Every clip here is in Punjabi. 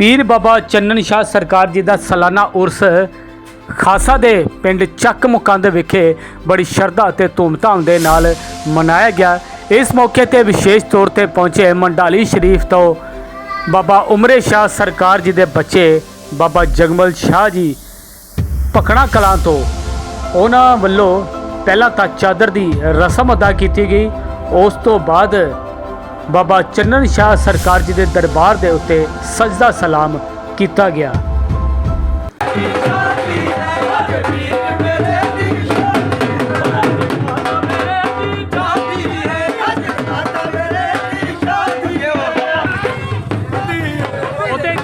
ਪੀਰ ਬਾਬਾ ਚੰਨਨ ਸ਼ਾਹ ਸਰਕਾਰ ਜੀ ਦਾ ਸਾਲਾਨਾ ਉਰਸ ਖਾਸਾ ਦੇ ਪਿੰਡ ਚੱਕ ਮੁਕੰਦ ਵਿਖੇ ਬੜੀ ਸ਼ਰਧਾ ਅਤੇ ਧੂਮਧਾਮ ਦੇ ਨਾਲ ਮਨਾਇਆ ਗਿਆ। ਇਸ ਮੌਕੇ ਤੇ ਵਿਸ਼ੇਸ਼ ਤੌਰ ਤੇ ਪਹੁੰਚੇ ਮੰਡਾਲੀ ਸ਼ਰੀਫ ਤੋਂ ਬਾਬਾ ਉਮਰੇ ਸ਼ਾਹ ਸਰਕਾਰ ਜੀ ਦੇ ਬੱਚੇ ਬਾਬਾ ਜਗਮਲ ਸ਼ਾਹ ਜੀ ਪਖਣਾ ਕਲਾਂ ਤੋਂ। ਉਹਨਾਂ ਵੱਲੋਂ ਪਹਿਲਾਂ ਤਾਂ ਚਾਦਰ ਦੀ ਰਸਮ ਅਦਾ ਕੀਤੀ ਗਈ। ਉਸ ਤੋਂ ਬਾਅਦ ਬਾਬਾ ਚੰਨਨ ਸ਼ਾਹ ਸਰਕਾਰ ਜੀ ਦੇ ਦਰਬਾਰ ਦੇ ਉੱਤੇ ਸਜਦਾ ਸਲਾਮ ਕੀਤਾ ਗਿਆ। ਉਹਦੇ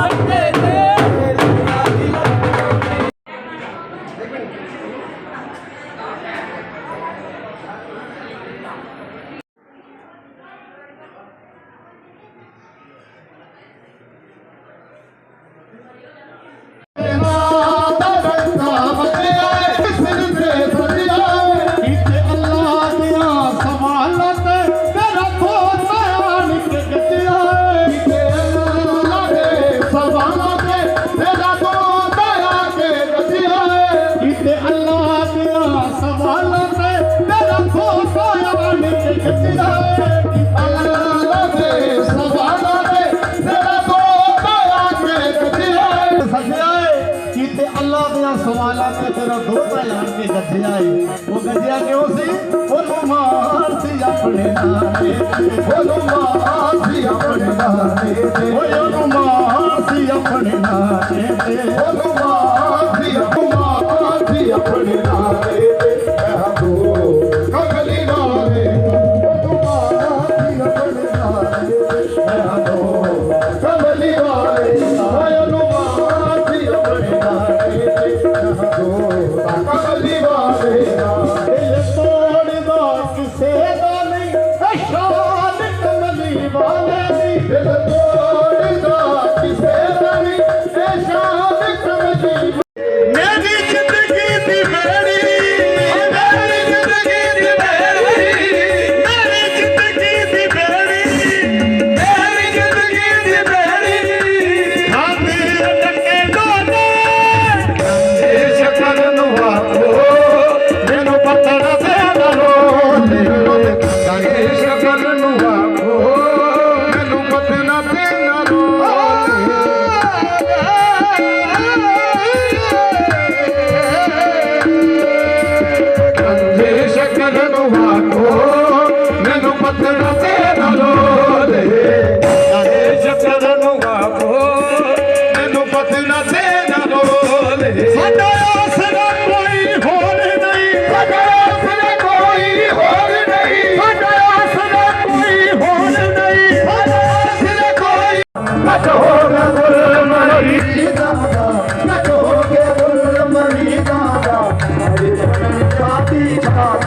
Monday. ترا دو پائل آن کي ڏسجي آئي هو گجيا ڪيئن سي هو تومانھ سئ اپڻ ناني هو تومانھ سئ اپڻ ناني ؤ يوں تومانھ سئ اپڻ ناني هو تومانھ سئ تومانھ کاٿي اپڻ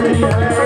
Yeah.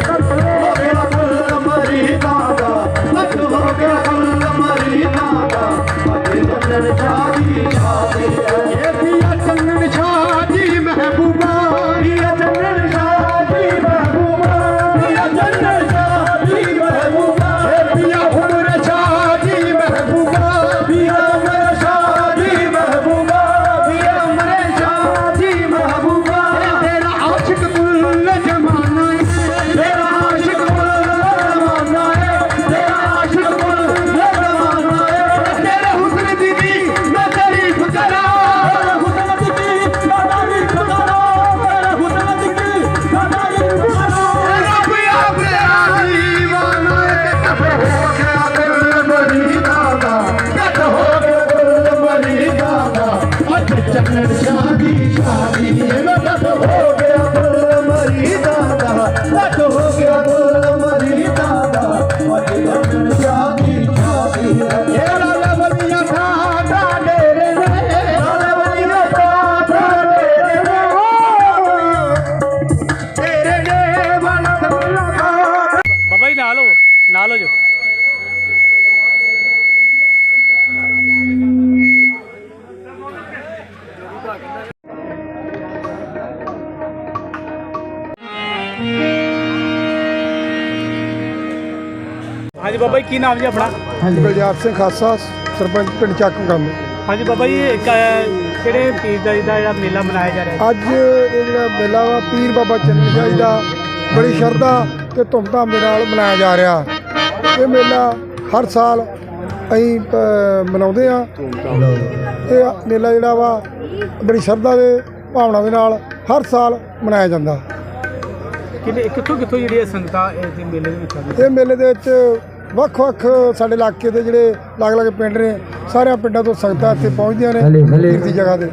ਹਾਂਜੀ ਬਾਬਾ ਜੀ ਕੀ ਨਾਮ ਜੀ ਆਪਣਾ? ਬਲਜਾਰ ਸਿੰਘ ਖਾਸਾ ਸਰਪੰਚ ਪਿੰਡ ਚੱਕ ਕੰਮ। ਹਾਂਜੀ ਬਾਬਾ ਜੀ ਕਿਹੜੇ ਪੀਰ ਦਾ ਜਿਹੜਾ ਮੇਲਾ ਮਨਾਇਆ ਜਾ ਰਿਹਾ? ਅੱਜ ਇਹ ਜਿਹੜਾ ਮੇਲਾ ਵਾ ਪੀਰ ਬਾਬਾ ਚੰਨੀ ਦਾ ਬੜੀ ਸ਼ਰਧਾ ਤੇ ਧੂਮਧਾਮ ਦੇ ਨਾਲ ਮਨਾਇਆ ਜਾ ਰਿਹਾ। ਇਹ ਮੇਲਾ ਹਰ ਸਾਲ ਅਸੀਂ ਮਨਾਉਂਦੇ ਆ ਇਹ ਮੇਲਾ ਜਿਹੜਾ ਵਾ ਬੜੀ ਸ਼ਰਧਾ ਦੇ ਭਾਵਨਾ ਦੇ ਨਾਲ ਹਰ ਸਾਲ ਮਨਾਇਆ ਜਾਂਦਾ। ਕਿੰਨੇ ਕਿੱਥੋਂ ਕਿੱਥੋਂ ਜਿਹੜੀ ਸੰਗਤਾਂ ਇਸ ਮੇਲੇ ਦੇ ਵਿੱਚ ਇਹ ਮੇਲੇ ਦੇ ਵਿੱਚ ਵੱਖ-ਵੱਖ ਸਾਡੇ ਇਲਾਕੇ ਦੇ ਜਿਹੜੇ ਅਲੱਗ-ਅਲੱਗ ਪਿੰਡ ਨੇ ਸਾਰਿਆਂ ਪਿੰਡਾਂ ਤੋਂ ਸੰਗਤਾਂ ਇੱਥੇ ਪਹੁੰਚਦੀਆਂ ਨੇ ਇਸ ਜਗ੍ਹਾ ਤੇ।